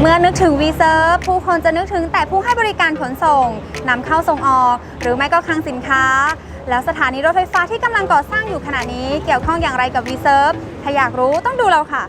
เมื่อนึกถึง v s e r v ผู้คนจะนึกถึงแต่ผู้ให้บริการขนส่งนำเข้าส่งออก หรือไม่ก็คลังสินค้า แล้วสถานีรถไฟฟ้าที่กำลังก่อสร้างอยู่ขณะนี้เกี่ยวข้องอย่างไรกับ v s e r v ถ้าอยากรู้ต้องดูเราค่ะ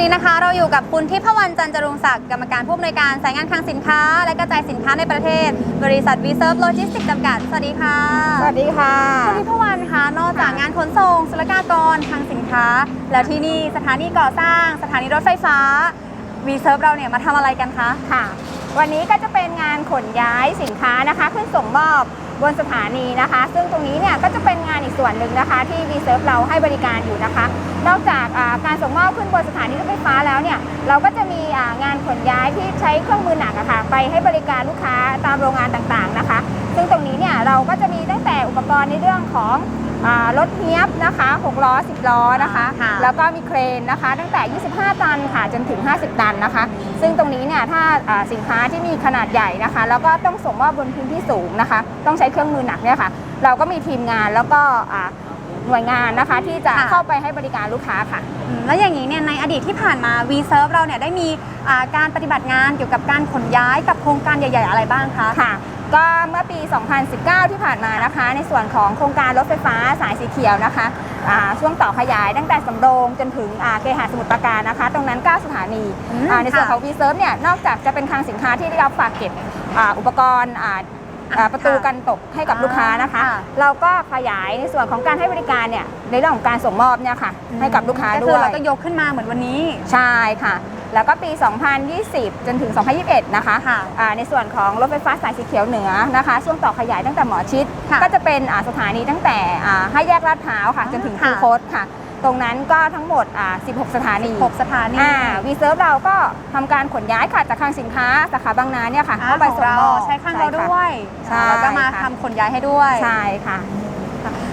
นนี้นะคะเราอยู่กับคุณทิพวรรณจันจรุงศักดิ์กรรมการผู้อำนวยการสายงานคลังสินค้า และกระจายสินค้าในประเทศ บริษัทวีเซิร์ฟโลจิสติกสจำกัด สวัสดีค่ะ สวัสดีค่ะคุณทิพวรรณคะนอกจากงานขนส่งศุลกากรคลังสินค้า แล้วที่นี่สถานีก่อสร้าง สถานีรถไฟฟ้าวีเซิร์ฟเราเนี่ยมาทำอะไรกันคะค่ะ วันนี้ก็จะเป็นงานขนย้ายสินค้านะคะ ขึ้นส่งมอบบนสถานีนะคะ ซึ่งตรงนี้เนี่ยก็ ส่วนหนึ่งนะคะ ที่ v s e r v เราให้บริการอยู่นะคะ นอกจากการส่งมอบขึ้นบนสถานีรถไฟฟ้าแล้วเนี่ยเราก็จะมีงานขนย้ายที่ใช้เครื่องมือหนักอะค่ะไปให้บริการลูกค้าตามโรงงานต่างๆนะคะ ซึ่งตรงนี้เนี่ยเราก็จะมีตั้งแต่อุปกรณ์ในเรื่องของ รถเฮียบนะคะ6ล้อ 10 ล้อนะคะ ค่ะ แล้วก็มีเครนนะคะ ตั้งแต่ 25 ตันค่ะจนถึง 50 ตันนะคะ ซึ่งตรงนี้เนี่ยถ้าอ่าสินค้าที่มีขนาดใหญ่นะคะ แล้วก็ต้องส่งมอบบนพื้นที่สูงนะคะ ต้องใช้เครื่องมือหนักเนี่ยค่ะ เราก็มีทีมงานแล้วก็อ่าหน่วยงานนะคะที่จะค่ะ เข้าไปให้บริการลูกค้าค่ะ อืมแล้วอย่างนี้เนี่ยในอดีตที่ผ่านมา v s e r v เราเนี่ยได้มีอ่าการปฏิบัติงานเกี่ยวกับการขนย้ายกับโครงการใหญ่ ๆ อะไรบ้างคะ ค่ะ ก็เมื่อปี 2019 ที่ผ่านมานะคะ ในส่วนของโครงการรถไฟฟ้าสายสีเขียวนะคะอ่าช่วงต่อขยายตั้งแต่สำโรงจนถึงอ่าเคหะสมุทรปราการนะคะ ตรงนั้น 9 สถานีอืมอ่าในส่วนค่ะของ v s e r v เนี่ยนอกจากจะเป็นคลังสินค้าที่ได้รับฝากเก็บอ่าอุปกรณ์อ่าอ่าประตูค่ะกันตกให้กับลูกค้านะคะค่ะเราก็ขยายในส่วนของการให้บริการเนี่ยในเรื่องของการส่งมอบเนี่ยค่ะให้กับลูกค้าก็ด้คือวยเราก็ยกขึ้นมาเหมือนวันนี้ ใช่ค่ะ แล้วก็ปี 2020 จนถึง 2021 นะคะค่ะอ่าในส่วนของรถไฟฟ้าสายสีเขียวเหนือนะคะ ช่วงต่อขยายตั้งแต่หมอชิด ค่ะก็จะเป็นอ่าสถานีตั้งแต่อ่าห้าแยกลาดพร้าวค่ะอ๋อจนถึงค่ะคูโคตค่ะ ตรงนั้นก็ทั้งหมดอ่า16 สถานี6สถานี อ่าวีเซิร์ฟเราก็ทำการขนย้ายค่ะจากคลังสินค้าสาขาบางนาเนี่ยค่ะอ่าเข้าไปของส่งเรามอบ ใช้ข้างเราใช่ค่ะด้วยใช่แล้วก็มาค่ะทำขนย้ายให้ด้วย ใช่ค่ะ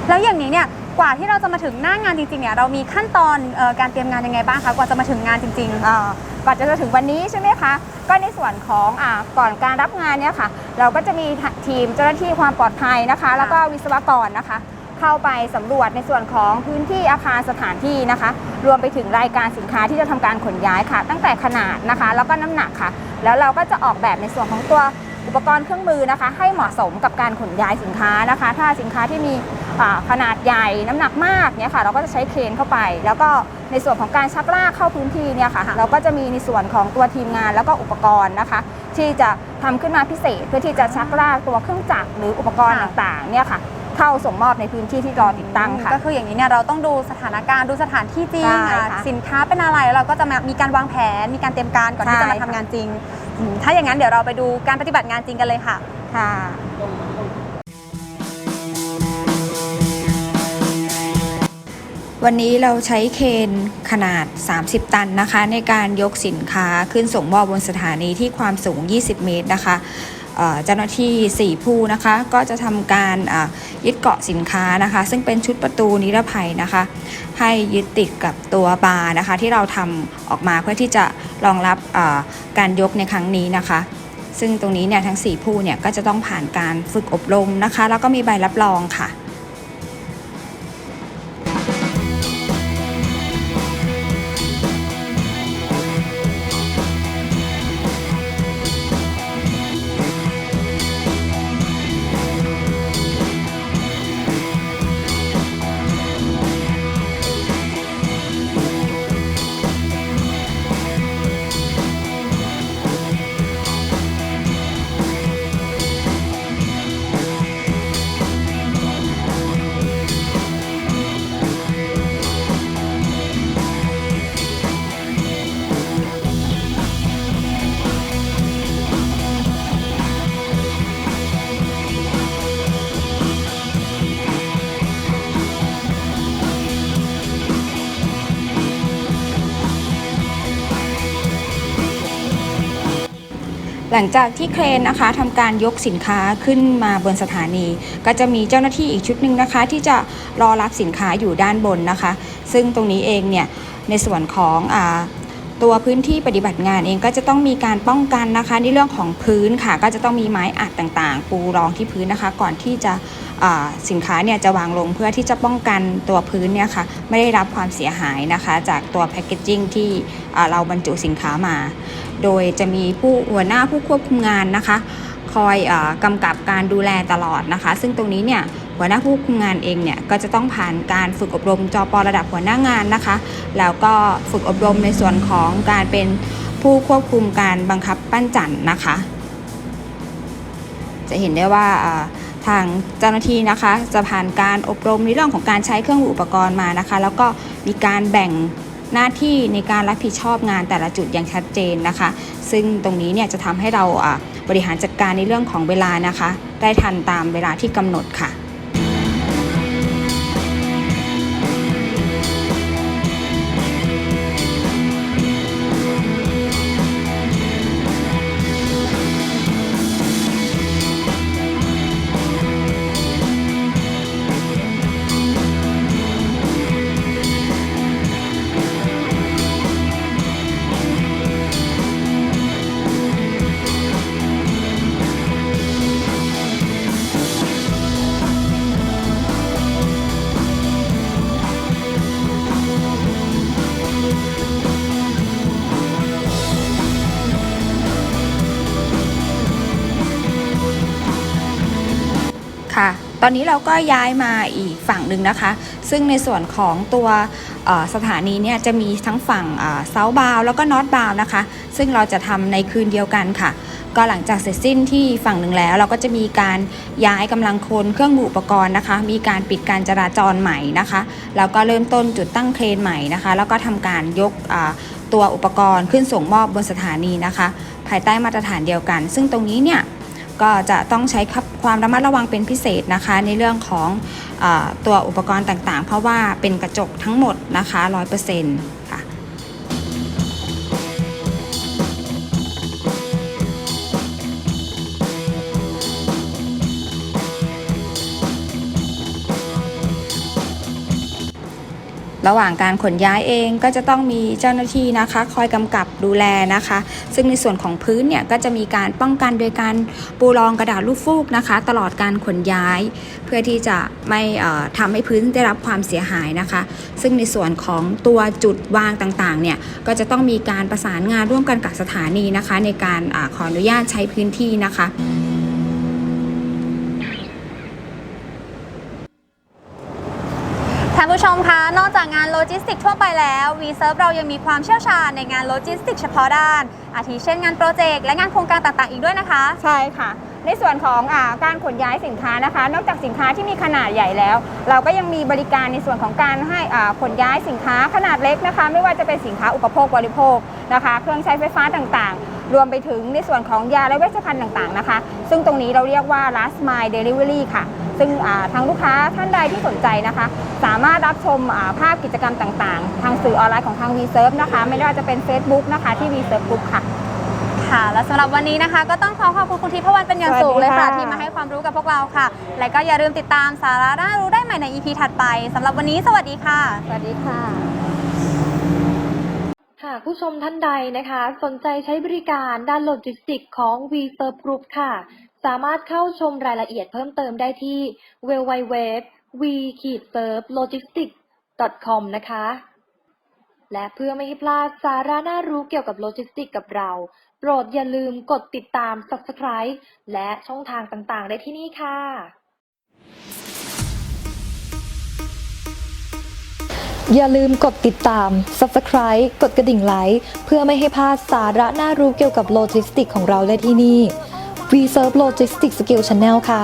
แล้วอย่างนี้เนี่ย กว่าที่เราจะมาถึงหน้างานจริงๆเนี่ยเรามีขั้นตอนเอ่อการเตรียมงานยังไงบ้างคะกว่าจะมาถึงงานจริงอ่าก่อนจะถึงวันนี้ใช่ไหมคะ ก็ในส่วนของอ่าก่อนการรับงานเนี่ยค่ะ เราก็จะมีทีมเจ้าหน้าที่ความปลอดภัยนะคะ แล้วก็วิศวกรนะคะ เข้าไปสำรวจในส่วนของพื้นที่อาคารสถานที่นะคะ รวมไปถึงรายการสินค้าที่จะทำการขนย้ายค่ะ ตั้งแต่ขนาดนะคะ แล้วก็น้ำหนักค่ะ แล้วเราก็จะออกแบบในส่วนของตัวอุปกรณ์เครื่องมือนะคะ ให้เหมาะสมกับการขนย้ายสินค้านะคะ ถ้าสินค้าที่มีอ่า ขนาดใหญ่น้ำหนักมากเนี่ยค่ะ เราก็จะใช้เครนเข้าไป แล้วก็ในส่วนของการชักลากเข้าพื้นที่เนี่ยค่ะค่ะเราก็จะมีในส่วนของตัวทีมงานแล้วก็อุปกรณ์นะคะ ที่จะทำขึ้นมาพิเศษ เพื่อที่จะชักลากตัวเครื่องจักรหรืออุปกรณ์ค่ะต่างๆเนี่ยค่ะเข้าส่งมอบในพื้นที่ที่รอติดตั้งค่ะ ก็คืออย่างนี้เนี่ยเราต้องดูสถานการณ์ดูสถานที่จริงใช่อะค่ะสินค้าเป็นอะไรแล้วเราก็จะมามีการวางแผน มีการเตรียมการก่อนที่ใช่จะมาทำงานจริงอืมถ้าอย่างนั้นเดี๋ยวเราไปดูการปฏิบัติงานจริงกันเลยค่ะค่ะ วันนี้เราใช้เคนขนาด 30 ตันนะคะ ในการยกสินค้าขึ้นส่งมอบบนสถานีที่ความสูง 20 เมตรนะคะเจ้าหน้าที่ 4 ผู้นะคะ ก็จะทำการยึดเกาะสินค้านะคะ ซึ่งเป็นชุดประตูนิรภัยนะคะ ให้ยึดติดกับตัวบาร์นะคะ ที่เราทำออกมาเพื่อที่จะรองรับการยกในครั้งนี้นะคะ ซึ่งตรงนี้เนี่ยทั้ง 4 ผู้เนี่ยก็จะต้องผ่านการฝึกอบรมนะคะ แล้วก็มีใบรับรองค่ะ ลังจากที่เครนนะคะทำการยกสินค้าขึ้นมาบนสถานี ก็จะมีเจ้าหน้าที่อีกชุดหนึ่งนะคะ ที่จะรอรับสินค้าอยู่ด้านบนนะคะ ซึ่งตรงนี้เองเนี่ยในส่วนของอา ตัวพื้นที่ปฏิบัติงานเองก็จะต้องมีการป้องกันนะคะ ในเรื่องของพื้นค่ะ ก็จะต้องมีไม้อัดต่างๆ ปูรองที่พื้นนะคะ ก่อนที่จะสินค้าเนี่ยจะวางลงเพื่อที่จะป้องกันตัวพื้นเนี่ยค่ะไม่ได้รับความเสียหายนะคะ จากตัวแพคเกจจิ้งที่เราบรรจุสินค้ามา โดยจะมีผู้หัวหน้าผู้ควบคุมงานนะคะ คอยอกำกับการดูแลตลอดนะคะ ซึ่งตรงนี้เนี่ย หัวหน้าผู้คุมงานเองเนี่ยก็จะต้องผ่านการฝึกอบรมจอประดับหัวหน้างานนะคะ แล้วก็ฝึกอบรมในส่วนของการเป็นผู้ควบคุมการบังคับปั้นจันนะคะ จะเห็นได้ว่าทางเจ้าหน้าที่นะคะจะผ่านการอบรมในเรื่องของการใช้เครื่องอุปกรณ์มานะคะ แล้วก็มีการแบ่งหน้าที่ในการรับผิดชอบงานแต่ละจุดอย่างชัดเจนนะคะ ซึ่งตรงนี้เนี่ยจะทำให้เราอ่าบริหารจัดการในเรื่องของเวลานะคะ ได้ทันตามเวลาที่กำหนดค่ะ ค่ะ ตอนนี้เราก็ย้ายมาอีกฝั่งหนึ่งนะคะ ซึ่งในส่วนของตัวสถานีเนี่ยจะมีทั้งฝั่งเซาบาวแล้วก็นอตบาวนะคะ ซึ่งเราจะทำในคืนเดียวกันค่ะ ก็หลังจากเสร็จสิ้นที่ฝั่งหนึ่งแล้ว เราก็จะมีการย้ายกำลังคนเครื่องมืออุปกรณ์นะคะ มีการปิดการจราจรใหม่นะคะ แล้วก็เริ่มต้นจุดตั้งเครนใหม่นะคะ แล้วก็ทำการยกตัวอุปกรณ์ขึ้นส่งมอบบนสถานีนะคะ ภายใต้มาตรฐานเดียวกัน ซึ่งตรงนี้เนี่ย ก็จะต้องใช้ความระมัดระวังเป็นพิเศษนะคะ ในเรื่องของอตัวอุปกรณ์ต่างๆ เพราะว่าเป็นกระจกทั้งหมดนะคะ100%ค่ ระหว่างการขนย้ายเองก็จะต้องมีเจ้าหน้าที่นะคะ คอยกำกับดูแลนะคะ ซึ่งในส่วนของพื้นเนี่ยก็จะมีการป้องกันโดยการปูรองกระดาษลูกฟูกนะคะ ตลอดการขนย้าย เพื่อที่จะไม่ทำให้พื้นได้รับความเสียหายนะคะ ซึ่งในส่วนของตัวจุดวางต่างๆเนี่ยก็จะต้องมีการประสานงานร่วมกันกับสถานีนะคะ ในการอขออนุญาตใช้พื้นที่นะคะ จิสติกทั่วไปแล้ว VServe เรายังมีความเชี่ยวชาญในงานโลจิสติกเฉพาะด้าน อาทิเช่นงานโปรเจกต์และงานโครงการต่างๆ อีกด้วยนะคะ ใช่ค่ะ ในส่วนของอาการขนย้ายสินค้านะคะ นอกจากสินค้าที่มีขนาดใหญ่แล้ว เราก็ยังมีบริการในส่วนของการให้อ่าขนย้ายสินค้าขนาดเล็กนะคะ ไม่ว่าจะเป็นสินค้าอุปโภคบริโภคนะคะ เครื่องใช้ไฟฟ้าต่างๆ รวมไปถึงในส่วนของยาและเวชภัณฑ์ต่างๆนะคะ ซึ่งตรงนี้เราเรียกว่า last mile delivery ค่ะ ซึ่งอ่าทางลูกค้าท่านใดที่สนใจนะคะ สามารถรับชมอ่าภาพกิจกรรมต่างๆ ทางสื่อออนไลน์ของทาง VServe นะคะ ไม่ว่าจะเป็น Facebook นะคะที่ VServe Group ค่ะค่ะและสำหรับวันนี้นะคะ ก็ต้องขอขอบคุณคุณทิพวรรณเป็นอย่างสูงเลยค่ะสวัสดีค่ะ ที่มาให้ความรู้กับพวกเราค่ะ และก็อย่าลืมติดตามสาระน่ารู้ได้ใหม่ใน EP ถัดไปสำหรับวันนี้สวัสดีค่ะ สวัสดีค่ะหากผู้ชมท่านใดนะคะ สนใจใช้บริการด้านโลจิสติกของ v s e r v e Group ค่ะ สามารถเข้าชมรายละเอียดเพิ่มเติมได้ที่ www v s e r v e logistics com นะคะ และเพื่อไม่ให้พลาดสาระน่ารู้เกี่ยวกับโลจิสติกกับเรา โปรดอย่าลืมกดติดตาม Subscribe และช่องทางต่างๆ ได้ที่นี่ค่ะอย่าลืมกดติดตาม Subscribe กดกระดิ่งไลค์ เพื่อไม่ให้พลาดสาระน่ารู้เกี่ยวกับโลจิสติกของเราได้ที่นี่ V Serve Logistics Skill Channel ค่ะ